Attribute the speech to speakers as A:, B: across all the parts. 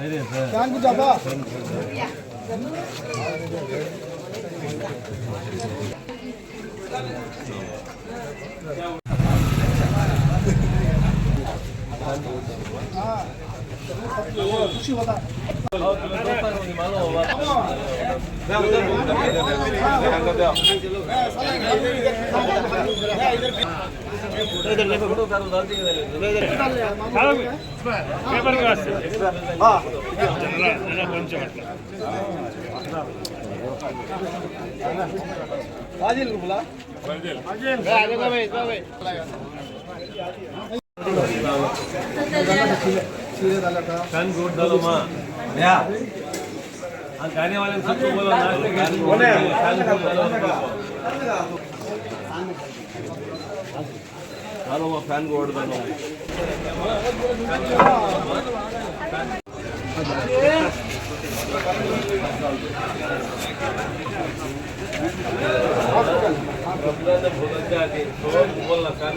A: దాని
B: గురించి అబ్బా చూసి పోతా ఇద్దరు गाने वाले सब को बोलो
A: नाश्ते के ನಾನು ಫ್ಯಾನ್ ಹೊಡೆದಾನು
B: ಫ್ಯಾನ್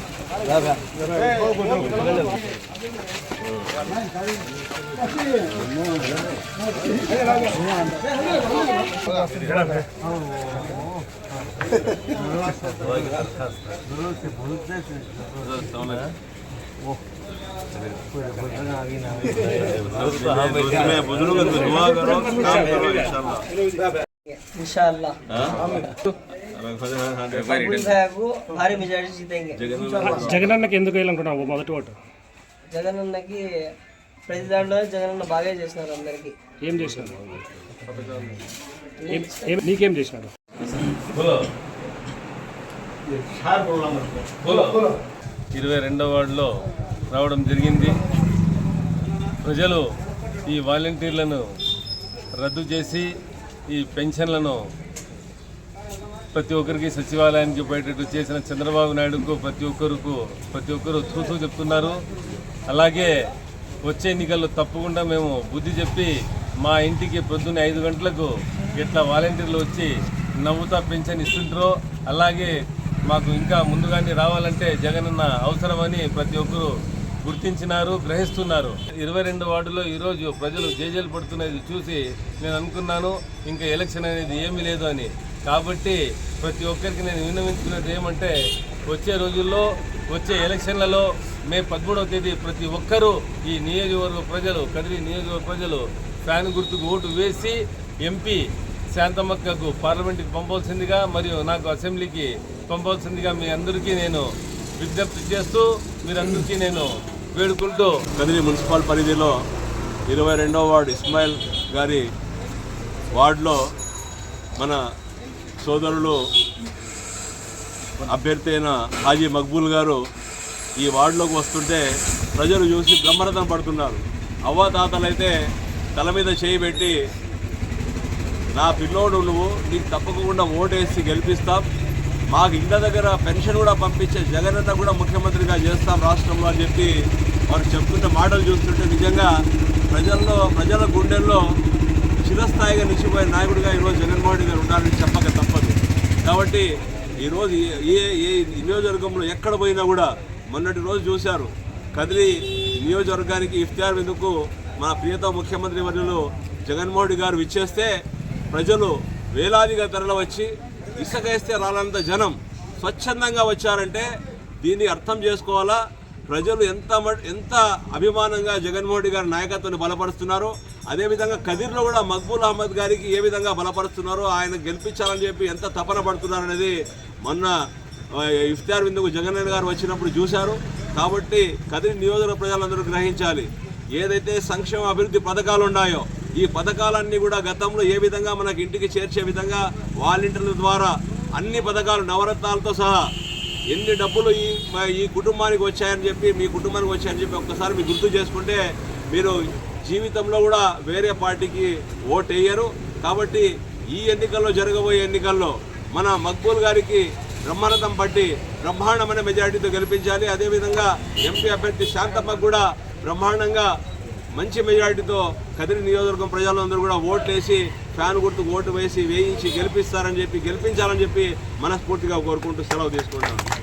B: बुज़ुर्ग दुआ करो काम करो इंशाल्लाह
C: इंशाल्लाह భారీ
D: మెజారిటీ జగనన్నకి ఎందుకు వెళ్ళాలనుకున్నావు మొదటి ఓటు?
C: జగనన్నకి ప్రతి దాంట్లో జగనన్న బాగా చేసినారు అందరికి.
D: ఏం చేసినారు? నీకేం చేసినారు?
B: ఇరవై రెండవ వార్డులో రావడం జరిగింది. ప్రజలు ఈ వాలంటీర్లను రద్దు చేసి ఈ పెన్షన్లను ప్రతి ఒక్కరికి సచివాలయానికి పోయేటట్టు చేసిన చంద్రబాబు నాయుడుకు ప్రతి ఒక్కరికి ప్రతి ఒక్కరు చూసూ చెప్తున్నారు. అలాగే వచ్చే ఎన్నికల్లో తప్పకుండా మేము బుద్ధి చెప్పి మా ఇంటికి పొద్దున్న ఐదు గంటలకు ఇట్లా వాలంటీర్లు వచ్చి నవ్వుతా పెన్షన్ ఇస్తుంటారో అలాగే మాకు ఇంకా ముందుగానే రావాలంటే జగనన్న అవసరమని ప్రతి ఒక్కరు గుర్తించినారు గ్రహిస్తున్నారు. ఇరవై రెండు వార్డులో ఈరోజు ప్రజలు జేజేలు పడుతున్నది చూసి నేను అనుకున్నాను ఇంకా ఎలక్షన్ అనేది ఏమీ లేదు అని. కాబట్టి ప్రతి ఒక్కరికి నేను విన్నవించుకున్నది ఏమంటే వచ్చే రోజుల్లో వచ్చే ఎలక్షన్లలో మే పదమూడవ తేదీ ప్రతి ఒక్కరూ ఈ నియోజకవర్గ ప్రజలు కదిరి నియోజకవర్గ ప్రజలు ఫ్యాన్ గుర్తుకు ఓటు వేసి ఎంపీ శాంతమ్మక్కకు పార్లమెంట్కి పంపాల్సిందిగా మరియు నాకు అసెంబ్లీకి పంపాల్సిందిగా మీ అందరికీ నేను విజ్ఞప్తి చేస్తూ మీరందరికీ నేను వేడుకుంటూ
E: కదిరి మున్సిపల్ పరిధిలో ఇరవై రెండవ వార్డు ఇస్మాయిల్ గారి వార్డులో మన సోదరులు అభ్యర్థి అయిన హాజీ మక్బూల్ గారు ఈ వార్డులోకి వస్తుంటే ప్రజలు చూసి బ్రహ్మరథం పడుతున్నారు. అవ్వాతాతలైతే తల మీద చేయి పెట్టి నా పిల్లోడు నువ్వు నీకు తప్పకుండా ఓటేసి గెలిపిస్తాం. మాకు ఇంటి దగ్గర పెన్షన్ కూడా పంపించే జగనన్న కూడా ముఖ్యమంత్రిగా చేస్తాం రాష్ట్రంలో అని చెప్పి వారు చెప్తున్న మాటలు చూస్తుంటే నిజంగా ప్రజల్లో ప్రజల గుండెల్లో చిరస్థాయిగా నిలిచిపోయిన నాయకుడిగా ఈరోజు జగన్మోహన్ రెడ్డి గారు ఉండాలని చెప్పక కాబట్టి ఈరోజు ఏ ఏ నియోజకవర్గంలో ఎక్కడ పోయినా కూడా మొన్నటి రోజు చూశారు. కదిలి నియోజకవర్గానికి ఇఫ్తార్ విందుకు మన ప్రియత ముఖ్యమంత్రి వర్యులు జగన్మోహన్ గారు విచ్చేస్తే ప్రజలు వేలాదిగా తరలి వచ్చి ఇసుక వేస్తే రాలంత జనం స్వచ్ఛందంగా వచ్చారంటే దీన్ని అర్థం చేసుకోవాలా? ప్రజలు ఎంత ఎంత అభిమానంగా జగన్మోహన్ గారి నాయకత్వాన్ని బలపరుస్తున్నారో? అదేవిధంగా కదిర్లో కూడా మక్బూల్ అహ్మద్ గారికి ఏ విధంగా బలపరుస్తున్నారో ఆయన గెలిపించాలని చెప్పి ఎంత తపన పడుతున్నారనేది మొన్న ఇఫ్తార్ విందుకు జగన్ గారు వచ్చినప్పుడు చూశారు. కాబట్టి కదిరి నియోజక ప్రజలందరూ గ్రహించాలి. ఏదైతే సంక్షేమ అభివృద్ధి పథకాలు ఉన్నాయో ఈ పథకాలన్నీ కూడా గతంలో ఏ విధంగా మనకి ఇంటికి చేర్చే విధంగా వాలంటీర్ల ద్వారా అన్ని పథకాలు నవరత్నాలతో సహా ఎన్ని డబ్బులు ఈ ఈ కుటుంబానికి వచ్చాయని చెప్పి మీ కుటుంబానికి వచ్చాయని చెప్పి ఒక్కసారి మీరు గుర్తు చేసుకుంటే మీరు జీవితంలో కూడా వేరే పార్టీకి ఓటేయరు. వేయరు కాబట్టి ఈ ఎన్నికల్లో జరగబోయే ఎన్నికల్లో మన మక్బూల్ గారికి బ్రహ్మరథం పట్టి బ్రహ్మాండమైన మెజారిటీతో గెలిపించాలి. అదేవిధంగా ఎంపీ అభ్యర్థి శాంతమ్మకు కూడా బ్రహ్మాండంగా మంచి మెజారిటీతో కదిరి నియోజకవర్గం ప్రజలందరూ కూడా ఓట్లేసి ఫ్యాన్ గుర్తుకు ఓటు వేసి వేయించి గెలిపిస్తారని చెప్పి గెలిపించాలని చెప్పి మనస్ఫూర్తిగా కోరుకుంటూ సెలవు తీసుకుంటాను